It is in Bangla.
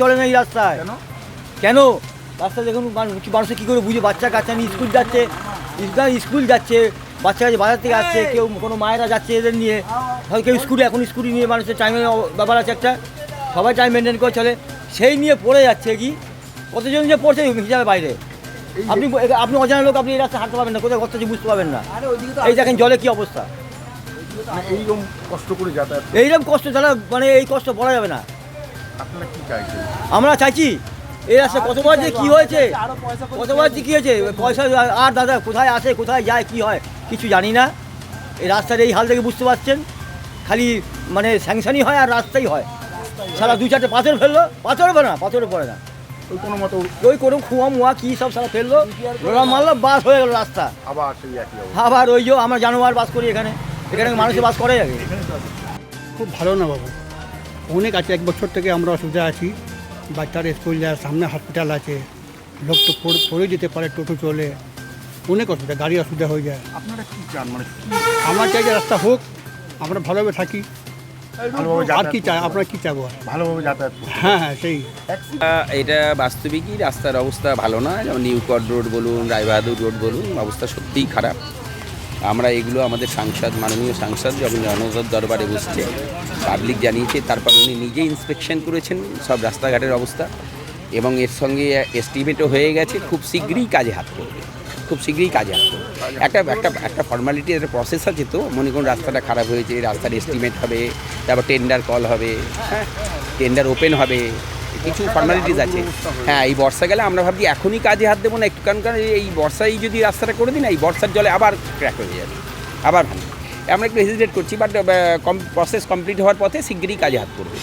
চলে না এই রাস্তায়। কেন? কেন? রাস্তা দেখুন মানুষ কী করে বুঝে বাচ্চা কাচ্চা নিয়ে স্কুল যাচ্ছে। স্কুল স্কুল যাচ্ছে বাচ্চা কাছে বাজার থেকে আসছে কেউ কোনো মায়েরা যাচ্ছে এদের নিয়ে। হয়তো কেউ স্কুটি এখন স্কুটি নিয়ে মানুষের টাইমের ব্যাপার আছে একটা। সবাই টাইম মেনটেন করে চলে। সেই নিয়ে পড়ে যাচ্ছে কি? কতজন যে পড়ছে হিসাবে বাইরে? আপনি আপনি অজানা লোক আপনি এই রাস্তায় হাঁটতে পারবেন না। কোথায় কত বুঝতে পারবেন না। এই দেখেন জলে কি অবস্থা। মানে এইরকম কষ্ট করে যাতায়াত এইরকম কষ্ট যারা মানে এই কষ্ট বলা যাবে না। আমরা চাইছি এই রাস্তা কতবার যে কি হয়েছে কতবার যে কি হয়েছে পয়সা আর দাদা কোথায় আসে কোথায় যায় কি হয় কিছু জানি না। এই রাস্তার এই হাল থেকে বুঝতে পারছেন? খালি মানে স্যাংশনই হয় আর রাস্তাই হয়। সারা দু চারটে পাথর ফেলল পাথর পড়ে না পাথরে পড়ে না। ওই কোনো মতো ওই কোনো খুয়া মুয়া কী সব সারা ফেলল রোলা মারলো বাস হয়ে গেল রাস্তা। আবার সেই একই আবার ওই যে আমরা জানোয়ার বাস করি এখানে এখানে মানুষের বাস করে আগে খুব ভালো না বাবু? অনেক আছে এক বছর থেকে আমরা অসুবিধা আছি। বাচ্চার স্কুল যায় সামনে হসপিটাল আছে। লোক তো পড়ে- যেতে পারে টোটো চলে। অনেক অসুবিধা গাড়ি অসুবিধা হয়ে যায়। আপনারা কি চান? মানে কি চাই যে রাস্তা হোক আমরা ভালোভাবে থাকি। ভালোভাবে আর কি চাই আপনার কি চাবো? ভালোভাবে যাতায়াত হ্যাঁ হ্যাঁ সেই। এটা বাস্তবিকই রাস্তার অবস্থা ভালো না। যেমন নিউকট রোড বলুন রায়বাহাদুর রোড বলুন অবস্থা সত্যিই খারাপ। আমরা এগুলো আমাদের সাংসদ, মাননীয় সাংসদ যখন জনতার দরবারে বসছে পাবলিক জানিয়েছে, তারপর উনি নিজে ইন্সপেকশন করেছেন, সব রাস্তাঘাটের অবস্থা। এবং এর সঙ্গে এস্টিমেটও হয়ে গেছে, খুব শীঘ্রই কাজে হাত করবে খুব শীঘ্রই কাজে হাত করবে একটা একটা একটা ফর্মালিটি একটা প্রসেস আছে তো, মনে করুন রাস্তাটা খারাপ হয়েছে, রাস্তার এস্টিমেট হবে, তারপর টেন্ডার কল হবে হ্যাঁ টেন্ডার ওপেন হবে কিছু ফর্মালিটিস আছে। হ্যাঁ এই বর্ষা গেলে আমরা ভাবছি এখনই কাজে হাত দেবো না একটু, কারণ কারণ এই বর্ষায় যদি রাস্তাটা করে দিই না, এই বর্ষার জলে আবার ক্র্যাক হয়ে যাবে, আবার ভাঙবে। আমরা একটু হেজিটেট করছি বাট প্রসেস কমপ্লিট হওয়ার পথে শিগগিরই কাজে হাত করবে